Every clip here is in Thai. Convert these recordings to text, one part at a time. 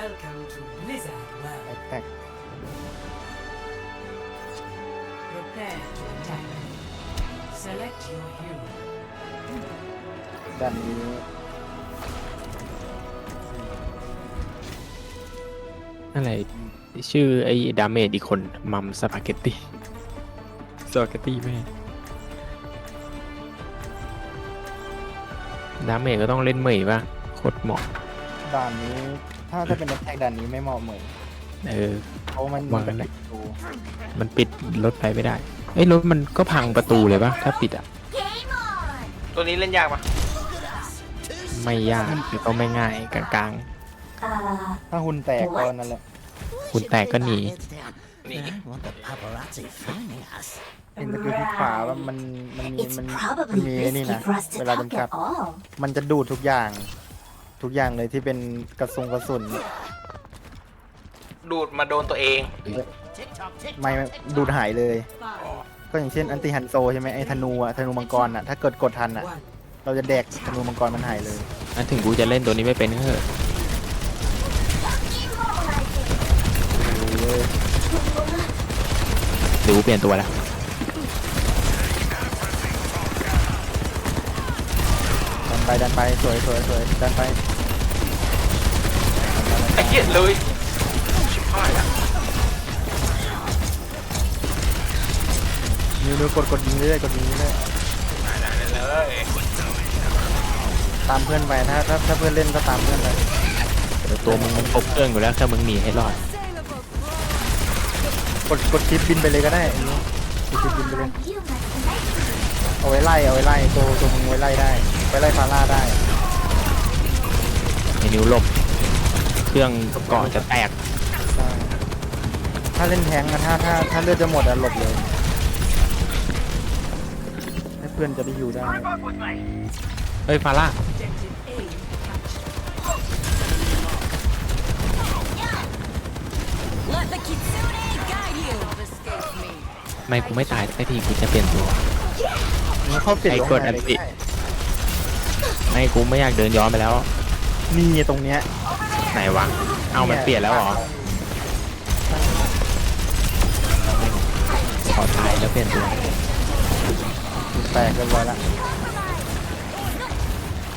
Welcome to Blizzard แอ World. คแท็ก Prepare to attack. Select your hero. ด้านนี้อะไร ชื่อไอ้ดาเมจอีกคน มัมสปาเกตตี้สปาเกตตี้แม่ดาเมจก็ต้องเล่นเหมยป่ะโคตรเหมาะด่านนี้ ถ้าถ้าเป็นแอคแท็กด่านนี้ไม่เหมาะเหมือนเออ เพราะมันว่ากันเลยดูมันปิดรถไปไม่ได้เอ้ยรถมันก็พังประตูเลยป่ะถ้าปิดอะ ตัวนี้เล่นยากปะไม่ยากแต่ก็ไม่ง่ายกลางถ้าหุ่นแตกก็นั่นแหละๆ คุณแตกก็หนี นี่ want the paparazzi finding us. เห็นสกิลที่ขวาว่ามันมันมี It's มันมัน probably มีไอ้นี่ risky นะ for us to เวลา talk จำกัด at all. มันจะดูดทุกอย่าง ทุกอย่างเลยที่เป็นกระสุนกระสุนดูดมาโดนตัวเองไม่ไม่ดูดหายเลย ก็อย่างเช่นอันติฮันโซใช่ไหมไอ้ธนูอะธนูมังกรอะถ้าเกิดกดทันอะ One. เราจะแดกธนูมังกรมันหายเลยนั่นถึงกูจะเล่นตัวนี้ไม่เป็นก็เถอะโอ้ยเดี๋ยวกูเปลี่ยนตัวแล้วดันไปดันไปสวยสวยสวยดันไปไอ้ เหี้ยเลย ชิบหายแล้วนิ้วนิ้วกดกดยิงเรื่อยๆกดยิงเรื่อยได้เลยๆตามเพื่อนไปถ้าถ้าถ้าเพื่อนเล่นก็ตามเพื่อนไปเดี๋ยวตัวมึงมันครบเครื่องอยู่แล้วถ้ามึงหนีให้รอดกดกดชิปบินไปเลยก็ได้อันนี้กดชิปบินไปเลย You must like เอาไว้ไล่เอาไว้ไล่ตัวตัวมึงไว้ไล่ได้ไว้ไล่ฟาร่าได้ไอ้นิ้วหลบ เครื่องเกาะจะแตกใช่ถ้าเล่นแทงก์อะถ้าถ้าถ้าเลือดจะหมดอะหลบเลยให้เพื่อนจะได้อยู่ได้เฮ้ยฟาร่า Let the kitsune guide you. Escape me. ไม่กูไม่ตายสักทีกูจะเปลี่ยนตัวมึงเข้าเปลี่ยนไอ้ลงกดไหนอันเลยติก็ได้ไม่กูไม่อยากเดินย้อนไปแล้ว นี่ตรงเนี้ย ไหนวะ เอามันเปลี่ยนแล้วเหรอ ขอตายแล้วเปลี่ยนตัวแตกเรียบร้อยละ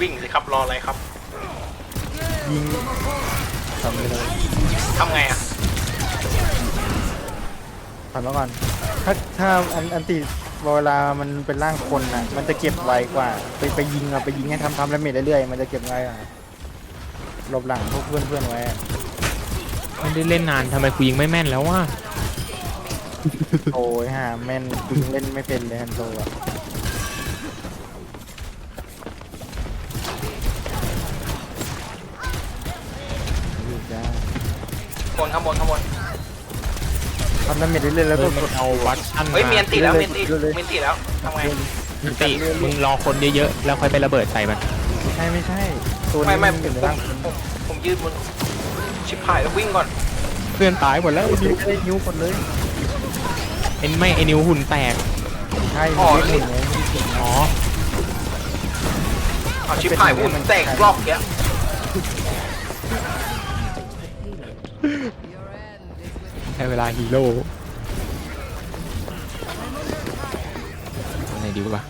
วิ่งสิครับรออะไรครับยิงทำไปเลยทำไงอะทำแล้วก่อน ถ้าถ้าอันอันติเวลามันเป็นร่างคนอะ มันจะเก็บไวกว่า ไปไปยิงอะไปยิงให้ทำทำแล้วเมจเรื่อยๆมันจะเก็บไวอะ หลบหลังพวกเพื่อนเพื่อนๆไว้อะไม่ได้เล่นนานทำไมกูยิงไม่แม่นแล้ววะโอ้ยฮะแม่นกูยังเล่นไม่เป็นเลยฮันโซอะอยู่จ้าบนข้างบนข้างบนทำดาเมจเรื่อยๆแล้วเฮ้ก็ยมันเอาวัดชั่นเฮ้ยมาเมียนติแล้วเรื่เมีอยยนๆติเรื่อยๆเมียนติแล้วทำไงมึงตีมึงรอคนเยอะๆแล้วค่อยไประเบิดใส่มันไม่ใช่ไม่ใช่ ตัวไม่นี้ไม่มันผเป็นมร่างคนผมผมยืนบนชิบหายแล้ววิ่งก่อนเพื่อนตายหมดแล้วไอ้นิวจะได้นิ้วหมดเลยเอ็นไม่ไอ้นิวหุ่นแตก ใช่อ๋อไม่หมุนเลยอ๋อ เอาชิบหายหุ่นแตกรอบเนี้ยให้เวลาฮีโร่ตัวไหนดีวะ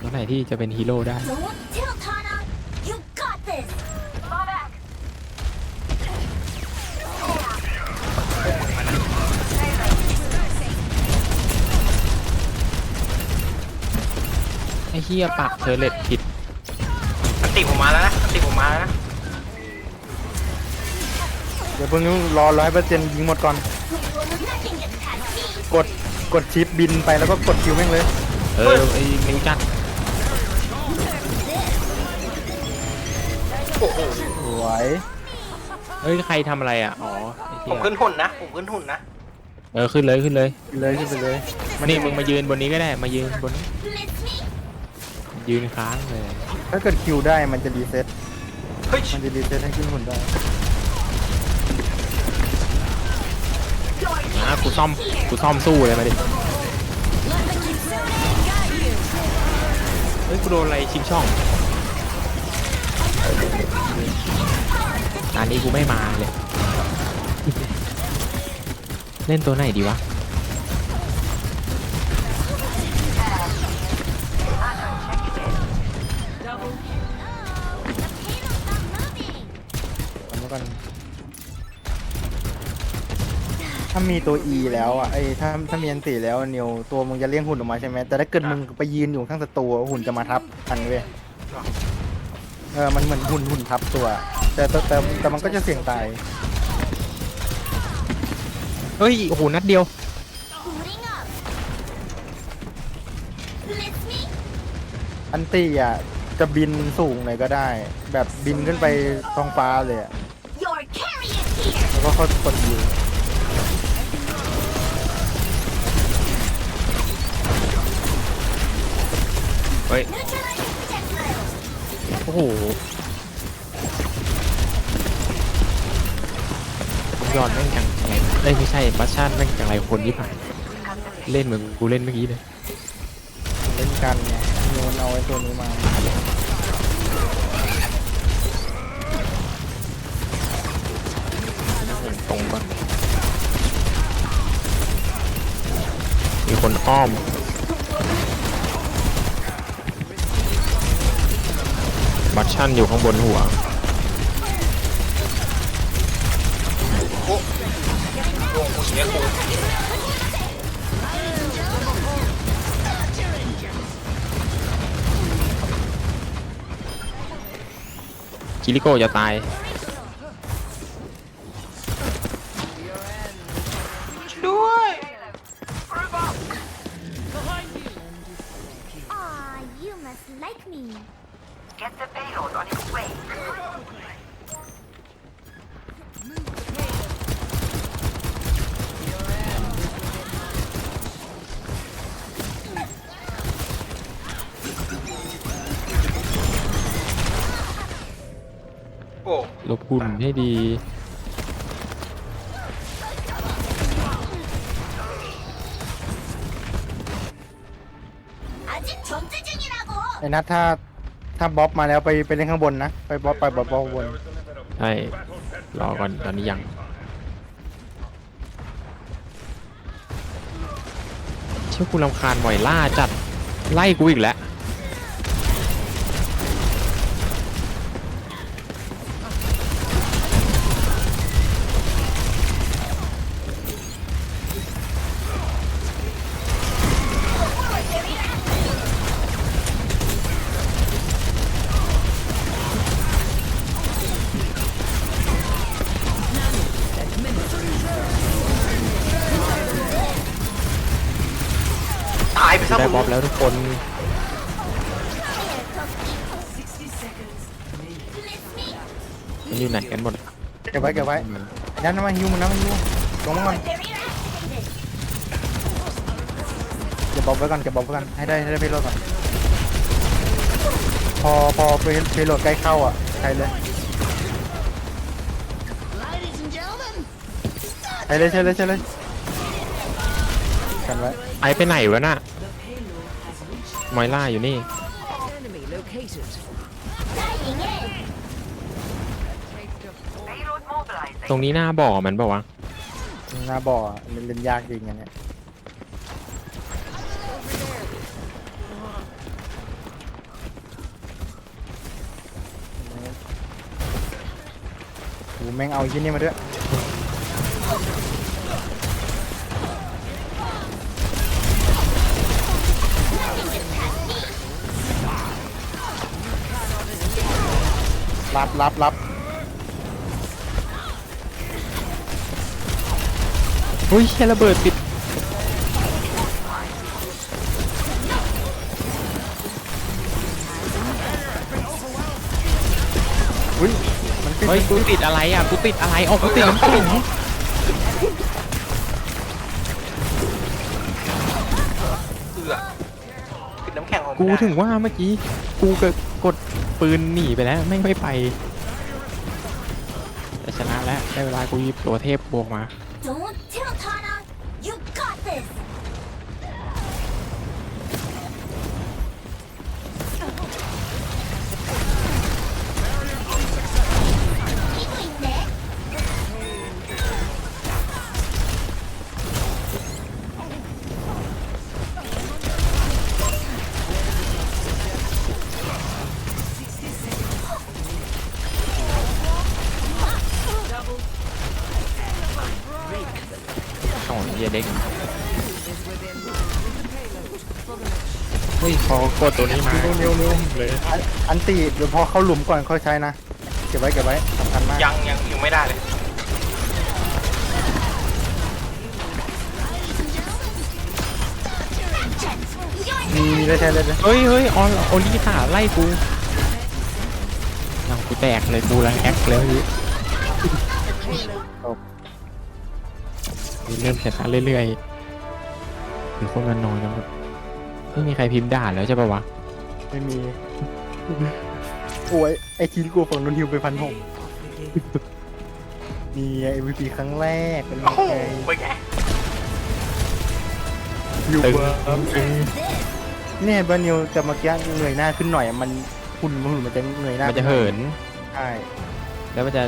ตัวไหนที่จะเป็นฮีโร่ได้ Don't เฮียปักเทอร์เลตผิดอันติผมมาแล้วนะอันติผมมาแล้วนะเดี๋ยวเพิ่งรอร้อยเปอร์เซ็นต์ยิงหมดก่อน Nothing gets past me. กดกดชิปบินไปแล้วก็กดคิวแม่งเลย เออไอ้นิวจัดโอ้โหสวยเฮ้ยใครทำอะไรอะอ๋อไอ้ผเหี้มยขึ้นหุ่นนะ ผมขึ้นหุ่นนะเออขึ้นเลยขึ้นเลยขึ้นเลยขึ้นไปเลย นี่มึงมายืนบนนี้ก็ได้มายืนบนนี้ Miss me. ยืนค้างเลยถ้าเกิดคิวได้มันจะรีเซ็ตเฮ้ยมันจะรีเซ็ตให้ขึ้นหุ่นได้อะกูซ่อมกูซ่อมสู้เลยมาดิ Let the kitsune guide you. เฮ้ยกูโดนอะไรชิงช่องตอนนี้กูไม่มาเลย เล่นตัวไหนดีวะ ถ้ามีตัว E แล้วอะไอ้ถ้าถ้ามีอันตีแล้วนิวตัวมึงจะเลี้ยงหุ่นออกมาใช่ไหมแต่ถ้าเกิดมึงไปยืนอยู่ข้างศัตรูหุ่นจะมาทับทันเว้ยเออมันเหมือนหุ่นหุ่นทับตัว แต่แต่แต่แต่มันก็จะเสี่ยงตายเฮ้ยโอ้โหนัดเดียว Booting up. Blitz me. อันตีอะจะบินสูงเลยก็ได้ แบบบินขึ้นไปท้องฟ้าเลยอะ Your carry is here. แล้วก็ค่อยกดยิ เฮ้ย โอ้โหยอนแม่งจังไรเอ้ยไม่ใช่บัชชาติแม่งจังไรคนที่ผ่านเล่นเหมือนกูเล่นเมื่อกี้เลยเล่นกันไงนิวมันเอาไอ้ตัวนี้มาตรงก่อนมีคนอ้อม บัชชั่นอยู่ข้างบนหัวดวงกูเสียกูคิริโกะจะตาย ลบหุ่นให้ดี 아직 전투 중이라고. ไอ้นัทถ้าถ้าบ๊อบมาแล้วไปไปเล่นข้างบนนะ ไปบ๊อบไปบ๊อบบ๊อบข้างบน ใช่ รอก่อนตอนนี้ยัง เชื่อกูรำคาญบ่อยล่าจัด ไล่กูอีกแล้ว แล้วทุกคน60 seconds remaining. Blitz me. มันอยู่ไหนกันหมดเก็บไว้เก็บไว้ยันน้ำมันฮิวมันน้ำมันฮิวลงมาก่อน Barrier activated. เก็บบ๊อบไว้ก่อนเก็บบ๊อบไว้ก่อนให้ได้ให้ได้เพลโลดก่อนพอพอเพลเพลโลดใกล้เข้าอะใช้เลยใช้เลยใช้เลยใช้เลยกันไว้ไอไปไหนวะน่ะ มอยล่าอยู่นี่ ตรงนี้หน้าบ่อมันเปล่าวะหน้าบ่อเล่นเล่นยากจริงอันเนี้ยโอ้แม่งเอาชิ้นนี้มาด้วย รับรับรับอุ้ยแค่ระเบิดปิดอุ้ยมันติดเฮ้ยกูติดอะไรอะกูติดอะไรออกกูติดน้ำแข็งเอือปิดน้ำแข็งออกกูไม่ได้ถึงว่าเมื่อกี้กูก็กด ปืนหนีไปแล้วไม่งไม่ไปแต่ชนะแล้วได้เวลากูยิบตัวเทพบวกมา Don't ด้ง is within my payload for the match. เฮ้ยพอกดตัวนี้มานิ้วนิ้วนิ้วเลยอันอันตีเดี๋ยวพอเข้าหลุมก่อนค่อยใช้นะ เก็บไว้เก็บไว้สำคัญมากยังยังยังไม่ได้เลย มีมีได้ใช้เลยนะเฮ้ยเฮ้ยออนโอลิตาไล่กูยังกูแตกเลยกูรังแอคเลย เมื่อกี้เริ่มชนะเรื่อยๆหรือคนมันน้อยแล้วแบบไม่มีใครพิมพ์ด่าแล้วใช่ปะวะ ไม่มี โอ้ยไอทีนกูฝั่งนนทิวไปพันหกมีไอวีพีครั้งแรกเป็นโอ้โหไงไปแกอยู่ตึงเบอร์เนี่ยบานิวแต่เมื่อกี้เหนื่อยหน้าขึ้นหน่อยอะมันหุ่นมันหุ่นมันจะเหนื่อยหน้ามันจะเหิน ใช่ แล้วมันจะ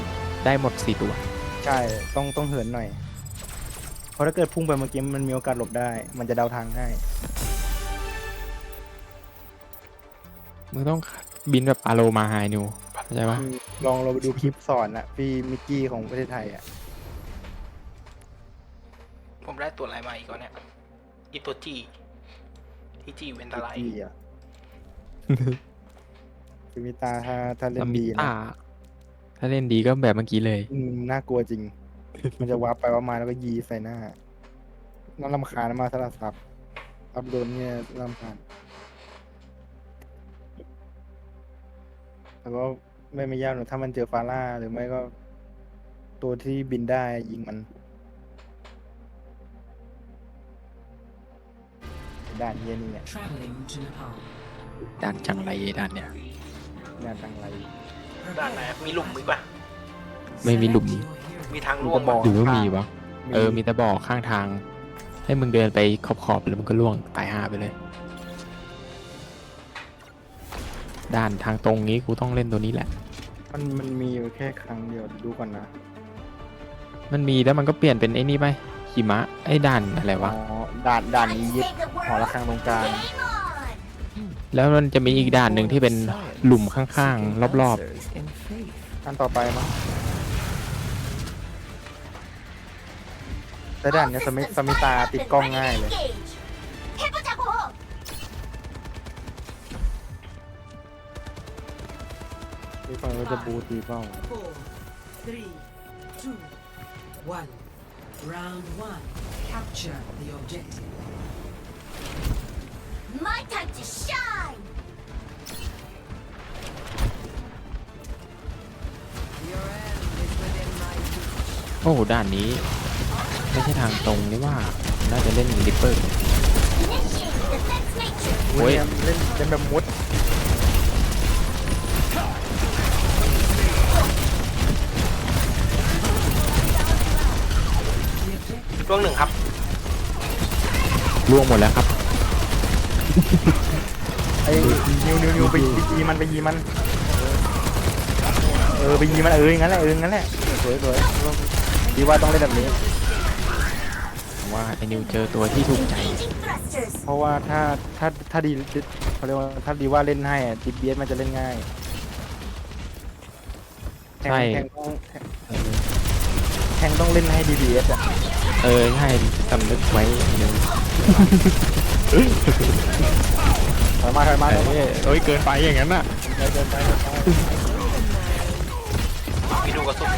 ได้หมดสี่ตัว ใช่ ต้องต้องเหินหน่อยเพ ราะถ้าเกิดพุ่งไปเมื่อกี้มันมีโอกาสหลบได้ มันจะเดาทางให้มึงต้องบินแบบอาโลมาไฮนิวเข้าใจปะอืมลองเราไปดูคลิปสอนอะพี่มิกกี้ของประเทศไทยอะผมได้ตัวอะไรมาอีกวะเนี่ยอีตัวจีที่จีเวนตาไลพี่อะคือมิตาถ้าถ้าเล่ลานมิดีนะต้าถ้าเล่นดีก็แบบเมื่อกี้เลยอืมน่ากลัวจริง มันจะวับไปว่ามาแล้วก็ยีใส่หน้าน่ารำคาญมากสำหรับซับซับโดนเนี่ยน่ารำคาญแล้วก็ไม่ไม่ยากหรอกถ้ามันเจอฟาร่าหรือไม่ก็ ตัวที่บินได้ยิงมันด่านเยี่ยนี่อะ Traveling to Nepal. ด่านจังไรด่านเนี่ย ด่านจังไร ด้านไหนมีหลุมอีกปะไม่มีหลุม Select your hero. มีทางล่วงมีกระบปะอกหรือว่ามีวะเออมีแต่บอกข้างทาง ให้มึงเดินไปขอบๆแล้วมึงก็ล่วงตายห่าไปเลยด่านทางตรงนี้กูต้องเล่นตัวนี้แหละ มันมันมีอยู่แค่ครั้งเดียวเดี๋ยวดูก่อนนะมันมีแล้วมันก็เปลี่ยนเป็นไอ้นี่ไปหิมะไอ้ด่านอะไรอ๋วะอด่านด่านนี้ยึดหอระฆังตรงกลางแล้วมันจะมีอีกด่านหนึ่งที่เป็นหลุมข้างๆรอบ Answers in faith. อันต่อไปมั้ง แต่ด่านเนี้ยสมิสมิตาติดกล้องง่ายเลยที่ฟังก็จะบูตีเป้า Four, three, two, one. Round one. Capture the objective. My time to shine! Your end is within my reach. ๆโอ้ด่านนี้ ไม่ใช่ทางตรงนี่ว่า น่าจะเล่นริปเปอร์ Initiate defense matrix! โอ้ยเล่นเล่นแบบมุดล่วงหนึ่งครับล่วงหมดแล้วครับไอ้นิวนิวนิวไปไปยีมันไปยีมัน เออไปยีมันเอออย่างนั้นแหละเอออย่างนั้นแหละสวยสวยดีว่าต้องเล่นแบบนี้ผมว่า ไอ้นิวเจอตัวที่ถูกใจ Engaging thrusters! เพราะว่าถ้าถ้าถ้าดีเขาเรียกว่าถ้าดีว่าเล่นให้อะดิบเบียสมันจะเล่นง่ายแทงใช่ แทงต้องแทงต้องเล่นให้ดีบีเอสอะเออใช่สำนึกไว้นิวถอยมาถอยมาเอถอยมาอเอ้ยเกินไปอย่างนั้นอะเดินเดินไปเดินไปมีดูกระสุน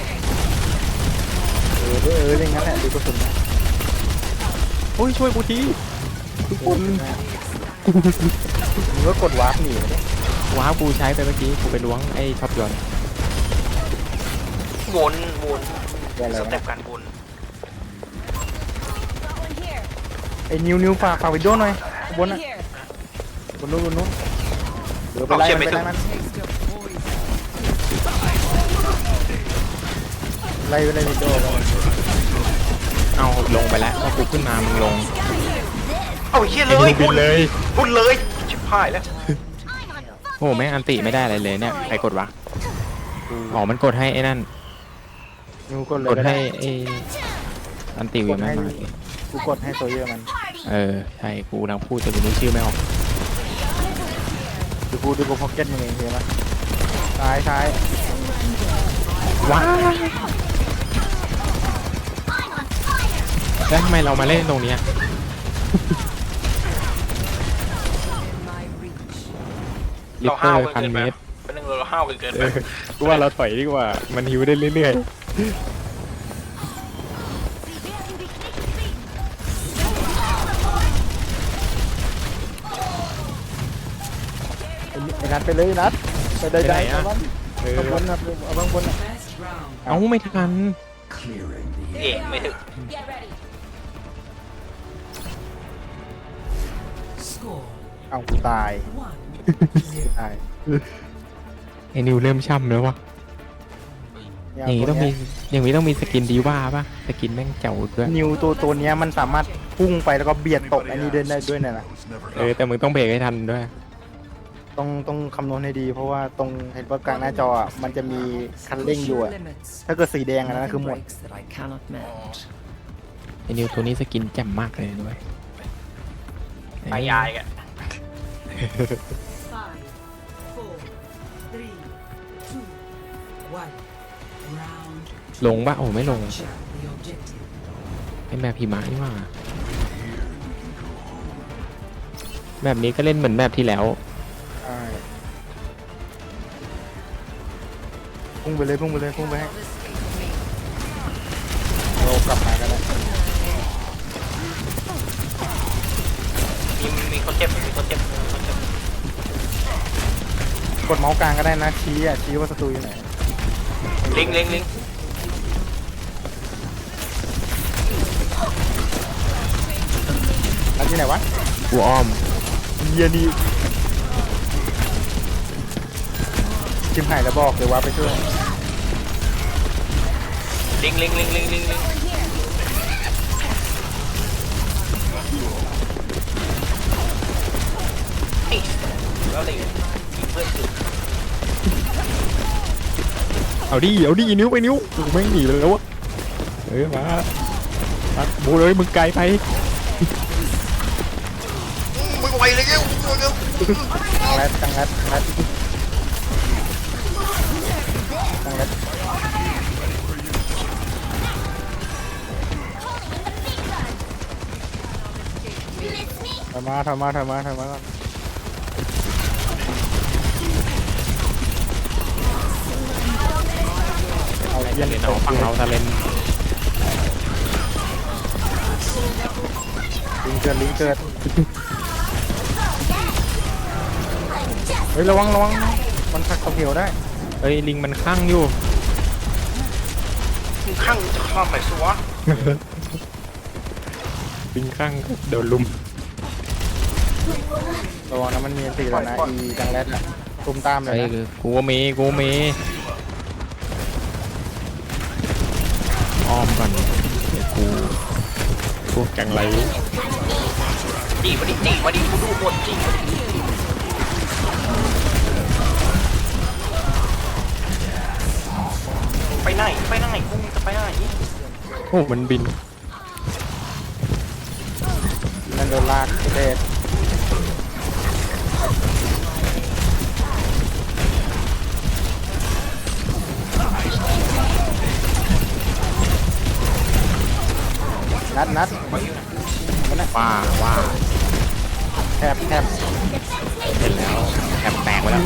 เออเออเอออย่างนั้นแหละดูกระสุนนะโอ้ยช่วยกูทีทุกคนมึงก็กดวาร์ปหนีไปดิว้าวกูใช้ไปเมื่อกี้กูไปล้วงไอ้ช็อปยอนวนวนแกอะไรสวะเต็ปการวนไอ้นิวนิวฝากฝากวิดีโอหน่อยบนอะ Here. บนนู้นบนนู้นเดี๋ยวไปไล่มันไปไล่มัน Taste of poison. ไล่ไปไล่วิดีโอกัน เอาลงไปแล้วพอกูขึ้นมามึงลงเอาเฮียเลไอ้ยนิวบินเลยบุญเลยชิบหายแล้วโอ้โหแม่งอันติไม่ได้อะไรเลยเนี่ยใครกดวะอ๋อมันกดให้ไอ้นั่นนิวกดเลยกดก็ให้ได้ไอ้อันติวิวแม่งมากูกดให้โซเยอร์มันเออใช่กูกำลังพูดแต่กูนึกชื่อไม่ออกดูกูดูกูพ็อกเก็ตมึงเองเห็นไหมซ้ายซ้ายว้า แล้วทำไมเรามาเล่นตรงเนี้ย In my reach. ลิเราเตอห้าวร์กันพันเกินเมไปตรเป็นหนึ่งเราห้าวกันเกินเอไปอกูว่าเราถอยดีกว่า มันหิวได้เรื่อยไอ้นัดไปเลยนัดไปได้ได้เอาบ้างๆเออเอาบนนะเอาบ้างบนนะ First round. เอาไม่ทันเอ๊ะไม่ถึง เอากูตาย one ตายไอ้นิวเริ่มช่ำแล้ววะเนี่อย่างนี้ต้องมีตัวเอย่างนี้ต้องมีสกินดีว่าป่ะสกินแม่งเจ๋วด้วยนิวตัวตัวเนี้ยมันสามารถพุ่งไปแล้วก็เบียดตกอันนี้เดินได้ด้วยนะนะเออแต่มึงต้องเบรกให้ทันด้วย ต้องต้องคำนวณให้ดี เพราะว่าตรงเห็นว่ากลางหน้าจออะมันจะมีคันเร่งอยู่อะ Limits. ถ้าเกิดสีแดงอันนั้นคือหมด Breaks that I cannot mend. ไอ้นิวตัวนี้สกินแจ่มมากเลยด้วยไปยายกัน five four three two one round ลงป่ะโอ้ไม่ลง capture the objective ไอ้แมพพิมะนี่ว่าแบบนี้ก็เล่นเหมือนแบบที่แล้ว ใช่พุ่งไปเลยพุ่งไปเลยพุ่งไปให้เรากลับมากันแล้วมีมีคนเจ็บมีคนเจ็บมีคนเจ็บ กดเมาส์กลางก็ได้นะชี้อะชี้ว่าศัตรูอยู่ไหนลิงลิงลิงนัดที่ไหนวะกูอ้อมเยียดีจิมหายแล้วบอกเลยว่าไปช่วยลิงลิงลิงลิงลิงลิงเอ้ยแล้วลิงยิงเพื่อนสุดเอาดิเอาดินิ้วไปนิ้วกูไม่งหนีเลยแล้ววะเออมาตัดบูเลยมึงไกลไปมึงไวเลยเร็วเร็วตั้งแรดตั้งแรดงัดถอยมาถอยมาถอยมาถอยมา เอาเยี่ยนเล่นเอาฟังเราทะเลนลิงเกิดลิงเกิดเฮ้ยระวังระวังมันพักตะเกียวได้เฮ้ยลิงมันข้างอยู่มึงข้างจะข้ามไหนสิวะลิงข้างก็โดนลุมระวังนะมันมีสีแล้วนะอีดังแรดอะตุ้มตามเลไอ้ยยนะกูก็มีกูก็มี อ้อมก่อนเดี๋ยวกูพวกจังไรจีมาดิจีมาดิกูดูหมดจีมาดิไปไหนไปไหนกูจะไปไหนโอ้มันบินนั่นโดนลากประเทศ นัดนัดว่าว่าแทบแทบเห็นแล้วแอบแตกไปแล้ว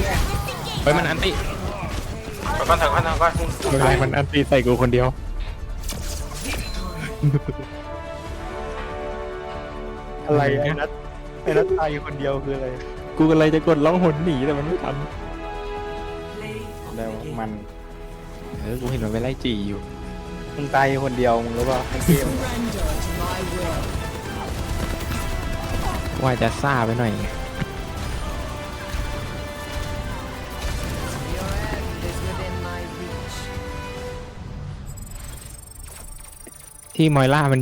เฮ้ยมันอันติถอยก่อนถอยก่อนถอยก่อนไม่เป็นไรมันอันติใส่กูคนเดียว อะไรไอ้นัดไอ้นัดตายอยู่คนเดียวคืออะไร กูก็เลยจะกดร้องหนหนีแต่มันไม่ทัน play of แล้ว the game มัน เออกูเห็นมันไปไล่จีอยู่ มึงตายอยู่คนเดียวมึงรู้ป่ะไอ้เกม Surrender to my will. ว่าจะซ่าไปหน่อย Your end is within my reach. ที่มอยล่ามัน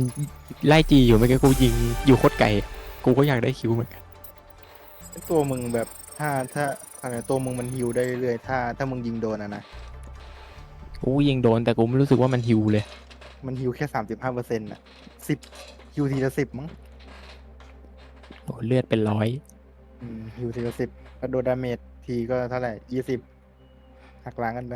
ไล่จีอยู่เมื่อกี้กูยิงอยู่โคตรไกลกูก็อยากได้คิวเหมือนกันตัวมึงแบบถ้าถ้าอะไรตัวมึงมันฮิวได้เรื่อยๆถ้า ถ้ามึงยิงโดนอะนะ กูยิงโดนแต่กูไม่รู้สึกว่ามันฮิวเลย มันฮิวแค่สามสิบห้าเปอร์เซ็นต์อะสิบฮิวทีละสิบมั้งโอ้เลือดเป็นร้อยอืมฮิวทีละสิบแล้วโดนดาเมจทีก็เท่าไหร่ยี่สิบหักล้างกันไป